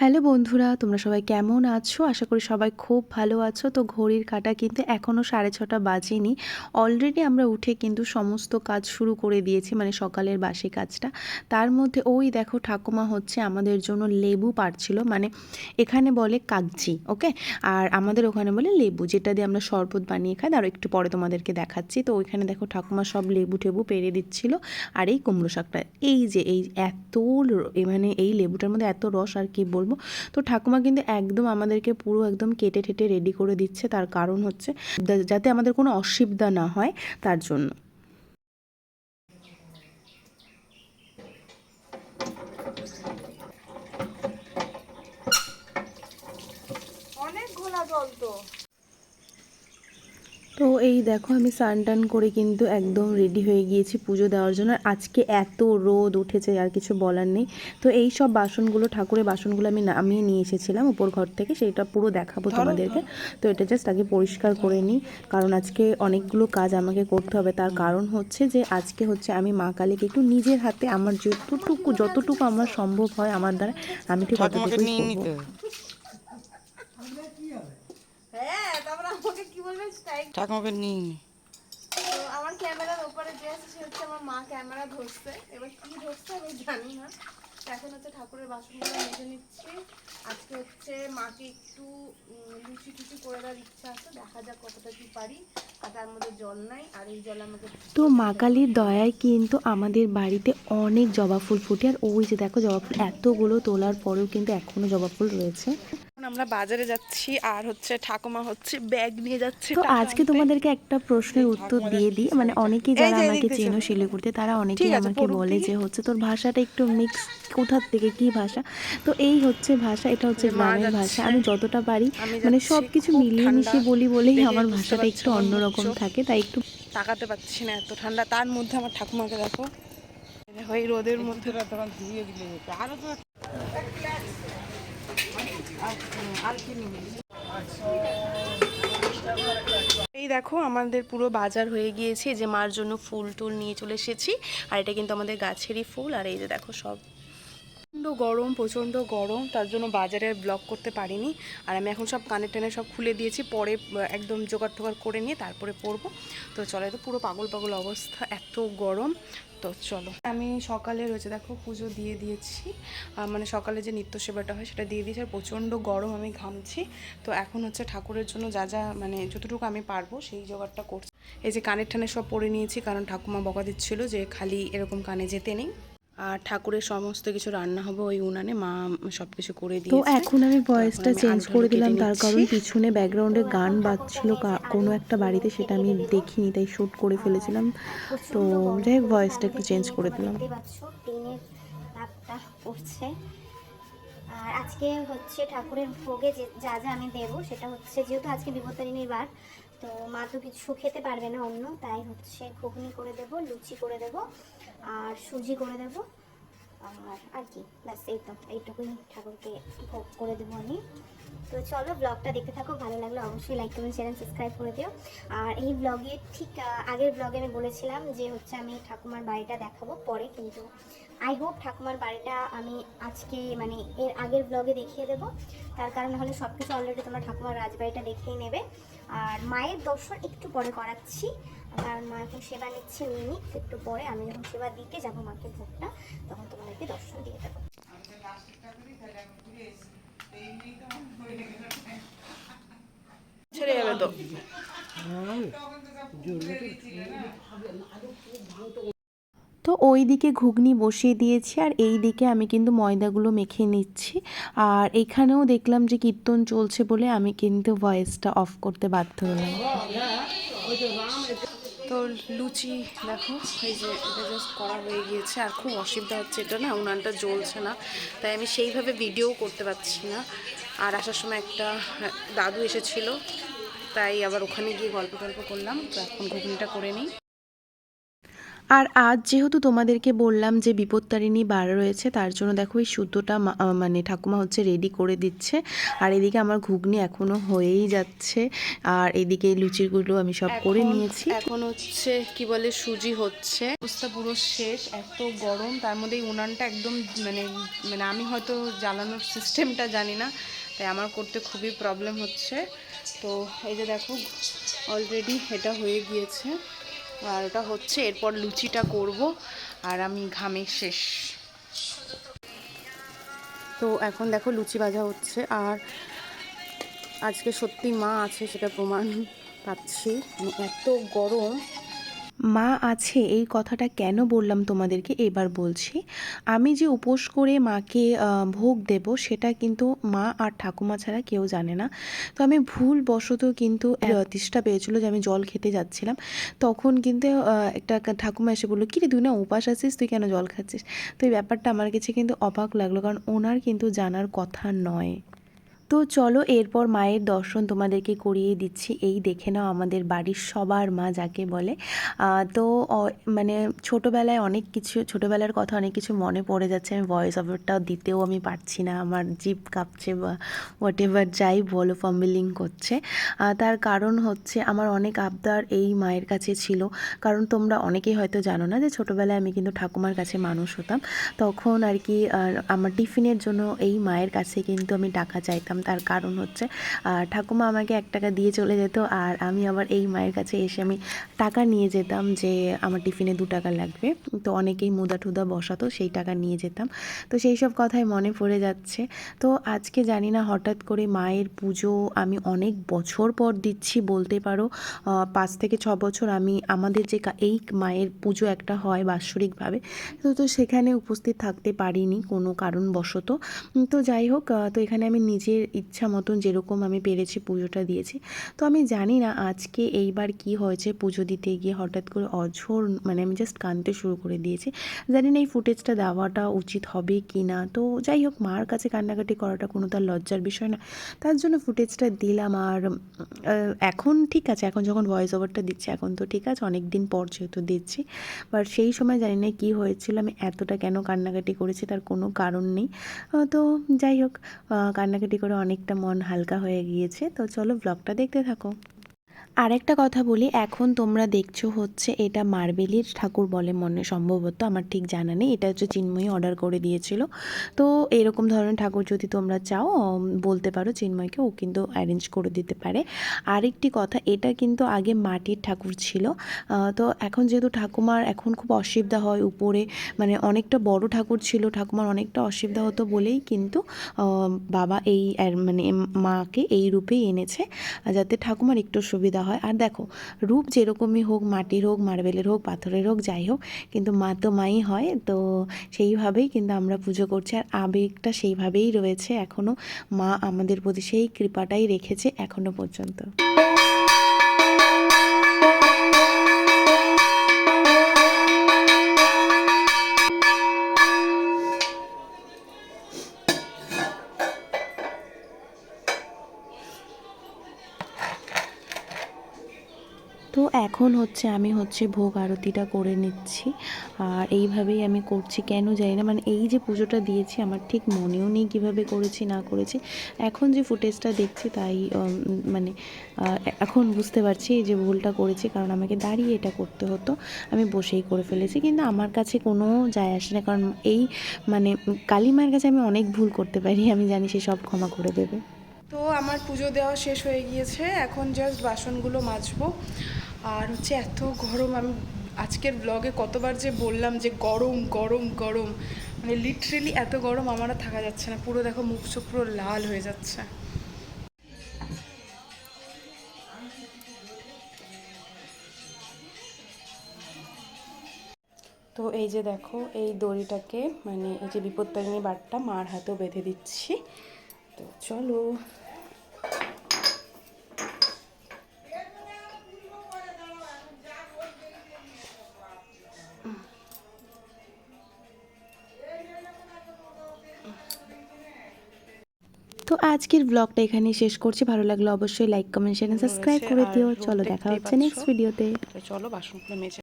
Hello বন্ধুরা, তোমরা সবাই কেমন আছো? আশা করি সবাই খুব ভালো আছো। তো ঘড়ির কাঁটা কিন্তু এখনও সাড়ে ছটা বাজেনি। অলরেডি আমরা উঠে কিন্তু সমস্ত কাজ শুরু করে দিয়েছি মানে সকালের বাসি কাজটা। তার মধ্যে, ওই দেখো ঠাকুমা হচ্ছে আমাদের জন্য লেবু পাড়ছিল মানে এখানে বলে কাগজি ওকে আর আমাদের ওখানে বলে লেবু, যেটা দিয়ে আমরা শরবত বানিয়ে খাই। আর একটু পরে তোমাদেরকে দেখাচ্ছি। তো ওইখানে দেখো ঠাকুমা সব লেবু টেবু পেরে দিচ্ছিল, আর এই কুমড়ো শাকটা, এই যে, এই এত মানে এই লেবুটার মধ্যে এত রস, আর কি বলব? তো ঠাকুমা কিন্তু একদম আমাদেরকে পুরো একদম কেটে ঠেটে রেডি করে দিচ্ছে। তার কারণ হচ্ছে যাতে আমাদের কোনো অসুবিধা না হয় তার জন্য অনেক ঘোলা জল তো তো এই দেখো আমি স্নান টান করে কিন্তু একদম রেডি হয়ে গিয়েছি পুজো দেওয়ার জন্য। আজকে এত রোদ উঠেছে আর কিছু বলার নেই। তো এই সব বাসনগুলো ঠাকুরের বাসনগুলো আমি নামিয়ে নিয়ে এসেছিলাম উপর ঘর থেকে সেটা পুরো দেখাবো তোমাদেরকে। তো এটা জাস্ট আগে পরিষ্কার করে নিই কারণ আজকে অনেকগুলো কাজ আমাকে করতে হবে। তার কারণ হচ্ছে যে আজকে হচ্ছে আমি মা কালীকে একটু নিজের হাতে আমার যতটুকু যতটুকু আমার সম্ভব হয় আমার দ্বারা আমি ঠিক ততটুকুই করব হ্যাঁ তারপর আমাকে কি বলবে স্ট্রাইক ঠাকুমাকে নিয়ে নি। তো আমার ক্যামেরার উপরে যে আছে সে হচ্ছে আমার মা ক্যামেরা ধরছে। এবার কি ধরছে আমি জানি না। এখন হচ্ছে ঠাকুরের বাসনগুলো মেজে নিচ্ছি। আজকে হচ্ছে মাকে একটু লুচি টুচি করে দেওয়ার ইচ্ছা আছে। দেখা যাক কতটা কি পারি। আর তার মধ্যে জল নাই। আর এই জল আমাকে তো মা কালীর দয়ায় কিন্তু আমাদের বাড়িতে অনেক জবা ফুল ফুটে। আর ওই যে দেখো জবা ফুল এতগুলো তোলার পরেও কিন্তু এখনও জবা ফুল রয়েছে। আমরা বাজারে যাচ্ছি আর হচ্ছে ঠাকুমা হচ্ছে ব্যাগ নিয়ে যাচ্ছে তো আজকে তোমাদেরকে একটা প্রশ্নের উত্তর দিয়ে দিই মানে অনেকেই যারা আমাকে চেনো শিলিগুড়িতে তারা অনেকেই আমাকে বলে যে হচ্ছে তোর ভাষাটা একটু মিক্স কোথার থেকে কি ভাষা তো এই হচ্ছে ভাষা এটা হচ্ছে গ্রামের ভাষা আমি যতটা পারি মানে সব কিছু মিলিয়ে মিশিয়ে বলি বলেই আমার ভাষাটা একটু অন্যরকম থাকে তাই একটু তাকাতে পারছি না এত ঠান্ডা তার মধ্যে আমার ঠাকুমাকে দেখো এই রোদের মধ্যে তখন ধুয়ে দিলে যেত। আরও তো এই দেখো, আমাদের পুরো বাজার হয়ে গিয়েছে। যে মার জন্য ফুল টুল নিয়ে চলে এসেছি। আর এটা কিন্তু আমাদের গাছেরই ফুল। আর এই যে দেখো, সব গরম, প্রচণ্ড গরম, তার জন্য বাজারে ব্লক করতে পারিনি। আর আমি এখন সব কানে টেনে সব খুলে দিয়েছি, পরে একদম জোগাড় টোগাড় করে নিয়ে তারপরে পরবো। তো চলো তো পুরো পাগল পাগল অবস্থা, এত গরম। তো চলো, আমি সকালে রয়েছে, দেখো, পুজো দিয়ে দিয়েছি। মানে সকালে যে নিত্য সেবাটা হয় সেটা দিয়ে দিয়েছি, আর প্রচণ্ড গরম আমি ঘামছি। তো এখন হচ্ছে ঠাকুরের জন্য যা যা মানে যতটুকু আমি পারব সেই জোগাড়টা করছি। এই যে কানের ঠানে সব পরে নিয়েছি, কারণ ঠাকুমা বকা দিচ্ছিল যে খালি এরকম কানে যেতে নেই। আর ঠাকুরের সমস্ত কিছু রান্না হবে ওই উনানে মা সব কিছু করে তো এখন আমি ভয়েসটা চেঞ্জ করে দিলাম তার কারণ পিছনে ব্যাকগ্রাউন্ডে গান বাজছিল কোনো একটা বাড়িতে সেটা আমি দেখিনি তাই শ্যুট করে ফেলেছিলাম। তো যাই হোক ভয়েসটা একটু চেঞ্জ করে দিলাম। পড়ছে। আর আজকে হচ্ছে ঠাকুরের ভোগে যে যা যা আমি দেবো সেটা হচ্ছে যেহেতু আজকে বিপত্তারিণীর বার তো মা তো কিছু খেতে পারবে না অন্য তাই হচ্ছে ঘুগনি করে দেব লুচি করে দেব। আর সুজি করে দেব। আর আর কি, ব্যাস, এই তো, এইটুকুই ঠাকুরকে ভোগ করে দেবো আমি। তো চলো ব্লগটা দেখতে থাকো, ভালো লাগলে অবশ্যই লাইক কমেন্ট চ্যানেল সাবস্ক্রাইব করে দিও। আর এই ব্লগে ঠিক আগের ব্লগে আমি বলেছিলাম যে হচ্ছে আমি ঠাকুমার বাড়িটা দেখাবো পরে, কিন্তু আই হোপ ঠাকুমার বাড়িটা আমি আজকে মানে এর আগের ব্লগে দেখিয়ে দেবো। তার কারণ হলে সব কিছু অলরেডি তোমরা ঠাকুমার রাজবাড়িটা দেখেই নেবে। আর মায়ের দর্শন একটু পরে করাচ্ছি। কারণ মা এখন সেবা নিচ্ছে মিনি। একটু পরে আমি যখন সেবা দিতে যাব মাকে ভোগটা তখন তোমাদেরকে দর্শন দিয়ে দেবো। ছেড়ে যাবে তো। তো ওই দিকে ঘুগনি বসিয়ে দিয়েছি আর এই দিকে আমি কিন্তু ময়দাগুলো মেখে নিচ্ছি। আর এখানেও দেখলাম যে কীর্তন চলছে বলে আমি কিন্তু ভয়েসটা অফ করতে বাধ্য হলাম। তো লুচি দেখো, এই যে এটা জাস্ট করা হয়ে গিয়েছে আর খুব অসুবিধা হচ্ছে, এটা না উনানটা জ্বলছে না, তাই আমি সেইভাবে ভিডিও করতে পারছি না। আর আসার সময় একটা দাদু এসেছিল, তাই আবার ওখানে গিয়ে গল্প টল্প করলাম, তো এখন ঘুগনিটা করে নিই। আর আজ যেহেতু তোমাদেরকে বললাম যে বিপত্তারিণী বার রয়েছে তার জন্য দেখো এই শুদ্ধটা মা- মানে ঠাকুমা হচ্ছে রেডি করে দিচ্ছে। আর এদিকে আমার ঘুগনি এখনও হয়েই যাচ্ছে। আর এদিকে লুচিগুলো আমি সব করে নিয়েছি। এখন হচ্ছে কি বলে সুজি হচ্ছে। অবস্থা পুরো শেষ এত গরম। তার মধ্যে এই উনানটা একদম মানে মানে আমি হয়তো জ্বালানোর সিস্টেমটা জানি না তাই আমার করতে খুবই প্রবলেম হচ্ছে। তো এই যে দেখো অলরেডি এটা হয়ে গিয়েছে। আর ওটা হচ্ছে, এরপর লুচিটা করব আর আমি ঘামে শেষ। তো এখন দেখো লুচি ভাজা হচ্ছে আর আজকে সত্যি মা আছে, সেটা প্রমাণ পাচ্ছি। মানে এত গরম। মা আছে, এই কথাটা কেন বললাম তোমাদেরকে? এবার বলছি। আমি যে উপোস করে মাকে ভোগ দেব, সেটা কিন্তু মা আর ঠাকুমা ছাড়া কেউ জানে না। তো আমি ভুল বশত কিন্তু তেষ্টা পেয়েছিল যে আমি জল খেতে যাচ্ছিলাম। তখন কিন্তু একটা ঠাকুমা এসে বলল, কিরে, তুই না উপাস আছিস? তুই কেন জল খাচ্ছিস? তো এই ব্যাপারটা আমার কাছে কিন্তু অবাক লাগল, কারণ ওনার কিন্তু জানার কথা নয়। তো চলো এরপর মায়ের দর্শন তোমাদেরকে করিয়ে দিচ্ছি। এই দেখে নাও আমাদের বাড়ির সবার মা যাকে বলে। তো মানে ছোটোবেলায় অনেক কিছু, ছোটোবেলার কথা অনেক কিছু মনে পড়ে যাচ্ছে। আমি ভয়েস ওভারটা দিতেও আমি পারছি না। আমার জিভ কাঁপছে বা হোয়াট এভার যাই বলো ফাম্বিলিং করছে। তার কারণ হচ্ছে আমার অনেক আবদার এই মায়ের কাছে ছিল। কারণ তোমরা অনেকেই হয়তো জানো না যে ছোটোবেলায় আমি কিন্তু ঠাকুমার কাছে মানুষ হতাম। তখন আর কি আমার টিফিনের জন্য এই মায়ের কাছে কিন্তু আমি টাকা চাইতাম। তার কারণ হচ্ছে ঠাকুমা আমাকে এক টাকা দিয়ে চলে যেত আর আমি আবার এই মায়ের কাছে এসে আমি টাকা নিয়ে যেতাম যে আমার টিফিনে দু টাকা লাগবে। তো অনেকেই মুদা টুদা বসাতো, সেই টাকা নিয়ে যেতাম। তো সেই সব কথাই মনে পড়ে যাচ্ছে। তো আজকে জানি না হঠাৎ করে মায়ের পুজো আমি অনেক বছর পর দিচ্ছি বলতে পারো। পাঁচ থেকে ছ বছর আমি, আমাদের যে এই মায়ের পুজো একটা হয় বাৎসরিকভাবে। তো তো সেখানে উপস্থিত থাকতে পারিনি কোনো কারণবশত। তো যাই হোক তো এখানে আমি নিজের ইচ্ছা মতন যেরকম আমি পেরেছি পুজোটা দিয়েছি। তো আমি জানি না আজকে এইবার কি হয়েছে পুজো দিতে গিয়ে হঠাৎ করে অঝোর মানে আমি জাস্ট কাঁদতে শুরু করে দিয়েছি। জানি না এই ফুটেজটা দেওয়াটা উচিত হবে কি না। তো যাই হোক, মার কাছে কান্নাকাটি করাটা কোনো তার লজ্জার বিষয় না। তার জন্য ফুটেজটা দিলাম আর এখন ঠিক আছে, এখন যখন ভয়েস ওভারটা দিচ্ছি, এখন তো ঠিক আছে অনেক দিন পর যেহেতু দিচ্ছি। বাট সেই সময় জানি না কী হয়েছিল, আমি এতটা কেন কান্নাকাটি করেছি তার কোনো কারণ নেই। তো যাই হোক কান্নাকাটি করে অনেকটা মন হালকা হয়ে গিয়েছে। তো চলো ব্লগটা দেখতে থাকো। আরেকটা কথা বলি, এখন তোমরা দেখছ হচ্ছে এটা মার্বেলির ঠাকুর বলে মনে, সম্ভবত আমার ঠিক জানা নেই, এটা হচ্ছে চিন্ময়ী অর্ডার করে দিয়েছিল। তো এরকম ধরনের ঠাকুর যদি তোমরা চাও বলতে পারো চিন্ময়কে, ও কিন্তু অ্যারেঞ্জ করে দিতে পারে। আরেকটি কথা, এটা কিন্তু আগে মাটির ঠাকুর ছিল। তো এখন যেহেতু ঠাকুমার এখন খুব অসুবিধা হয় উপরে মানে অনেকটা বড় ঠাকুর ছিল, ঠাকুমার অনেকটা অসুবিধা হতো বলেই কিন্তু বাবা এই মানে মাকে এই রূপেই এনেছে, যাতে ঠাকুমার একটু সুবিধা হয়। আর দেখো, রূপ যেরকমই হোক, মাটির হোক, মার্বেলের হোক, পাথরের হোক, যাই হোক, কিন্তু মা তো মাই হয়, তো সেইভাবেই কিন্তু আমরা পুজো করছি। আর আবেগটা সেইভাবেই রয়েছে এখনও মা আমাদের প্রতি সেই কৃপাটাই রেখেছে এখনও পর্যন্ত। এখন হচ্ছে আমি হচ্ছে ভোগ আরতিটা করে নিচ্ছি। আর এইভাবেই আমি করছি, কেন জানি না। মানে এই যে পুজোটা দিয়েছি, আমার ঠিক মনেও নেই কীভাবে করেছি, না করেছি। এখন যে ফুটেজটা দেখছি তাই মানে এখন বুঝতে পারছি যে ভুলটা করেছি, কারণ আমাকে দাঁড়িয়ে এটা করতে হতো। আমি বসেই করে ফেলেছি, কিন্তু আমার কাছে কোনো যায় আসে না। কারণ এই মানে কালী মায়ের কাছে আমি অনেক ভুল করতে পারি, আমি জানি সে সব ক্ষমা করে দেবে। তো আমার পুজো দেওয়া শেষ হয়ে গিয়েছে, এখন জাস্ট বাসনগুলো মাজবো। আর হচ্ছে এত গরম, আমি আজকের ব্লগে কতবার যে বললাম যে গরম গরম গরম। মানে লিটারেলি এত গরম, আমার থাকা যাচ্ছে না। পুরো দেখো মুখ চোখ পুরো লাল হয়ে যাচ্ছে। তো এই যে দেখো, এই দড়িটাকে মানে এই যে বিপত্তারিণী বারটা মার হাতেও বেঁধে দিচ্ছি। তো চলো। তো আজকের ব্লগটা এখানে শেষ করছি। ভালো লাগলে অবশ্যই লাইক কমেন্ট শেয়ার সাবস্ক্রাইব করে দিও। চলো দেখা হচ্ছে নেক্সট ভিডিওতে চলো বাসনগুলো মেজে